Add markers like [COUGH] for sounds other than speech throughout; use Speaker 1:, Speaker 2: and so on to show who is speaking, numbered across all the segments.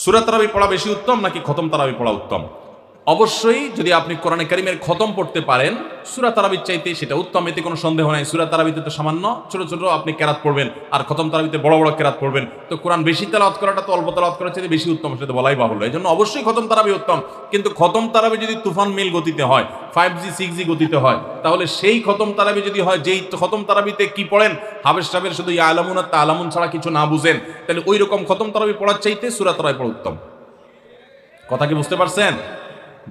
Speaker 1: সুরা তারাবি পড়া বেশি উত্তম নাকি খতম তারাবি পড়া উত্তম? অবশ্যই যদি আপনি কোরআনে কারিমের খতম পড়তে পারেন, সুরা তারাবির চাইতে সেটা উত্তম, এতে কোনো সন্দেহ নাই। সুরা তারাবিতে তো সামান্য ছোট ছোট আপনি কেরাত পড়বেন, আর খতম তারাবিতে বড় বড় কেরাত পড়বেন। তো কোরআন বেশি তেলাওয়াত করাটা তো অল্প তেলাওয়াত করার চাইতে বেশি উত্তম, সেটা বলাই বাহুল্য। এই জন্য অবশ্যই খতম তারাবি উত্তম। কিন্তু খতম তারাবি যদি তুফান মিল গতিতে হয় ফাইভ জি সিক্স জি গতিতে হয়, তাহলে সেই খতম তারাবি যদি হয়, যেই খতম তারাবিতে কি পড়েন? হাবেশ সাহেবের শুধু ইয়া আলামুন আর তা আলামুন ছাড়া কিছু না বুঝেন। তাহলে ওই রকম খতম তারাবি পড়ার চাইতে সুরা তারাবি পড়া উত্তম। কথা কি বুঝতে পারছেন?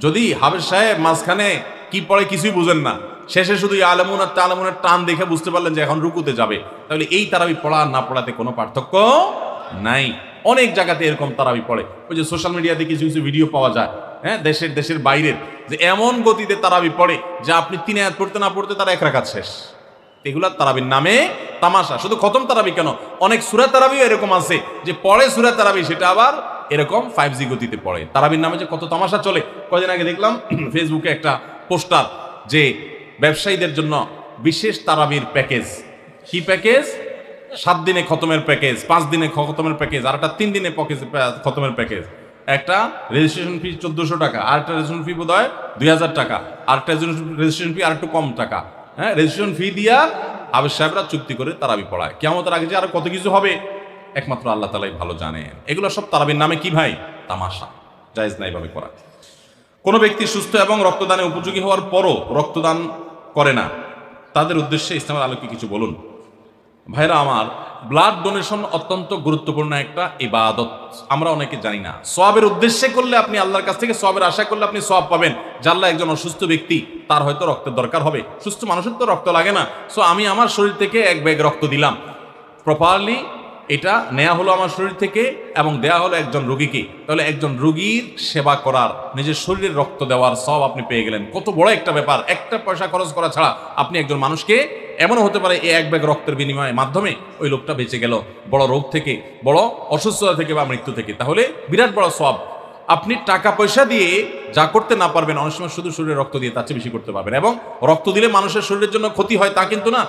Speaker 1: যদি হাবের সাহেব মাঝখানে কি পড়ে কিছুই বুঝেন না, শেষে শুধু আলমুন আর তালামুনের টান দেখে বুঝতে পারলেন যে এখন রুকুতে যাবে। তাহলে এই তারাবি পড়া আর না পড়াতে কোনো পার্থক্য নাই। অনেক জায়গাতে এরকম তারাবি পড়ে। ওই যে সোশ্যাল মিডিয়াতে কিছু কিছু ভিডিও পাওয়া যায় হ্যাঁ দেশের দেশের বাইরের, যে এমন গতিতে তারাবি পড়ে, যে আপনি তিন আয়াত পড়তে না পড়তে তারা এক রাখা শেষ। এগুলা তারাবির নামে তামাশা। শুধু খতম তারাবি কেন? অনেক সুরা তারাবিও এরকম আছে যে পড়ে সুরা তারাবি, সেটা আবার এরকম ফাইভ জি গতিতে পড়ে। তারাবির নামে যে কত তামাশা চলে কদিন আগে দেখলাম [CLEARS THROAT] ফেসবুকে একটা পোস্টার যে ব্যবসায়ীদের জন্য বিশেষ তারাবির প্যাকেজ। কি প্যাকেজ? সাত দিনে খতমের প্যাকেজ, পাঁচ দিনে খতমের প্যাকেজ, আর একটা তিন দিনে প্যাকেজ খতমের প্যাকেজ। একটা রেজিস্ট্রেশন ফি চোদ্দশো টাকা, আর একটা রেজিস্ট্রেশন ফি বোধ হয় দুই হাজার টাকা, আর একটা রেজিস্ট্রেশন ফি আর একটু কম টাকা। হ্যাঁ রেজিস্ট্রেশন ফি দিয়া আবেদ সাহেবরা চুক্তি করে তারাবি পড়ায়। কেমতের আগে যে আর কত কিছু হবে, একমাত্র আল্লাহ তালাই ভালো জানেন। এগুলো সব তারাবির নামে কি ভাই? তামাশা। জায়েজ না এইভাবে করা। কোনো ব্যক্তি সুস্থ এবং রক্তদানে উপযোগী হওয়ার পরও রক্তদান করে না। তাদের উদ্দেশ্যে ইসলামের আলোকে কিছু বলুন। ভাইরা আমার ব্লাড ডোনেশন অত্যন্ত গুরুত্বপূর্ণ একটা ইবাদত। আমরা অনেকে জানি না। সবের উদ্দেশ্যে করলে আপনি আল্লাহর কাছ থেকে সবের আশা করলে আপনি সব পাবেন। জানলা একজন অসুস্থ ব্যক্তি, তার হয়তো রক্তের দরকার হবে। সুস্থ মানুষের তো রক্ত লাগে না। সো আমি আমার শরীর থেকে এক ব্যাগ রক্ত দিলাম। প্রপারলি এটা নেওয়া হলো আমার শরীর থেকে এবং দেয়া হলো একজন রুগীকে। তাহলে একজন রুগীর সেবা করার, নিজের শরীরের রক্ত দেওয়ার সব আপনি পেয়ে গেলেন। কত বড় একটা ব্যাপার। একটা পয়সা খরচ করা ছাড়া আপনি একজন মানুষকে এমনও হতে পারে এই এক ব্যাগ রক্তের বিনিময়ের মাধ্যমে ওই লোকটা বেঁচে গেল। বড় রোগ থেকে, বড় অসুস্থতা থেকে বা মৃত্যু থেকে। তাহলে বিরাট বড় সব আপনি টাকা পয়সা দিয়ে যা করতে না পারবেন, অনেক সময় শুধু শরীরে রক্ত দিয়ে তার চেয়ে বেশি করতে পারবেন এবং রক্ত দিলে মানুষের শরীরের জন্য ক্ষতি হয় তা কিন্তু না।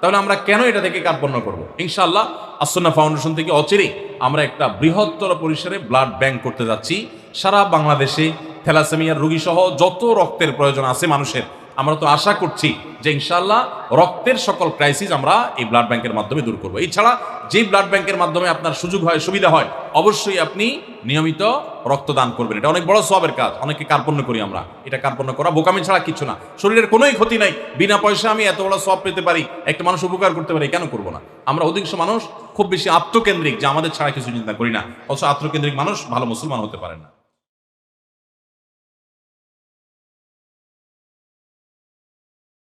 Speaker 1: তাহলে আমরা কেন এটা থেকে কার্পণ্য করব? ইনশাআল্লাহ আসন্না ফাউন্ডেশন থেকে অচিরেই আমরা একটা বৃহত্তর পরিসরে ব্লাড ব্যাংক করতে যাচ্ছি। সারা বাংলাদেশে থ্যালাসেমিয়ার রোগী সহ যত রক্তের প্রয়োজন আছে মানুষের আমরা তো আশা করছি যে ইনশাল্লাহ রক্তের সকল ক্রাইসিস আমরা এই ব্লাড ব্যাংকের মাধ্যমে দূর করব। এছাড়া যেই ব্লাড ব্যাংকের মাধ্যমে আপনার সুযোগ হয়, সুবিধা হয়, অবশ্যই আপনি নিয়মিত রক্তদান করবেন। এটা অনেক বড় সবের কাজ অনেকে কার্পণ্য করি আমরা। এটা কার্পণ্য করা বোকামি ছাড়া কিছু না। শরীরের কোনোই ক্ষতি নাই। বিনা পয়সা আমি এত বড় সব পেতে পারি, একটা মানুষ উপকার করতে পারি, কেন করব না? আমরা অধিকাংশ মানুষ খুব বেশি আত্মকেন্দ্রিক, যে আমাদের ছাড়া কিছু চিন্তা করি না। অথচ আত্মকেন্দ্রিক মানুষ ভালো মুসলমান হতে পারে না।